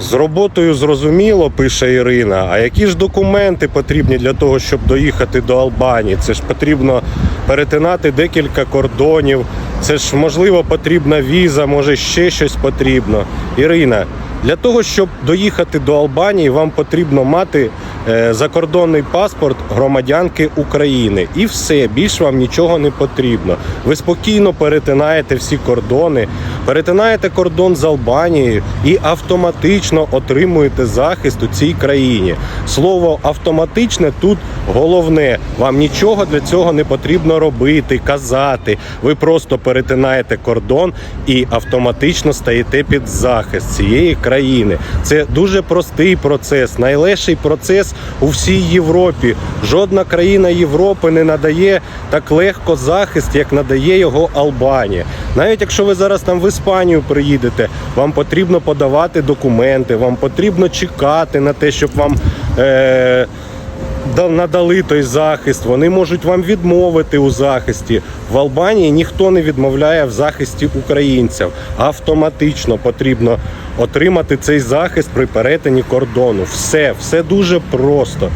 З роботою зрозуміло, пише Ірина. А які ж документи потрібні для того, щоб доїхати до Албанії? Це ж потрібно перетинати декілька кордонів. Це ж можливо потрібна віза, може ще щось потрібно. Ірина, для того, щоб доїхати до Албанії, вам потрібно мати е, закордонний паспорт громадянки України. І все, більш вам нічого не потрібно. Ви спокійно перетинаєте всі кордони, перетинаєте кордон з Албанією і автоматично отримуєте захист у цій країні. Слово автоматичне тут головне. Вам нічого для цього не потрібно робити, казати. Ви просто перетинаєте кордон і автоматично стаєте під захист цієї країни. Це дуже простий процес, найлегший процес у всій Європі. Жодна країна Європи не надає так легко захист, як надає його Албанія. Навіть якщо ви зараз там в Іспанію приїдете, вам потрібно подавати документи, вам потрібно чекати на те, щоб вам. Е- надали той захист, вони можуть вам відмовити у захисті. В Албанії ніхто не відмовляє в захисті українців. Автоматично потрібно отримати цей захист при перетині кордону. Все, все дуже просто.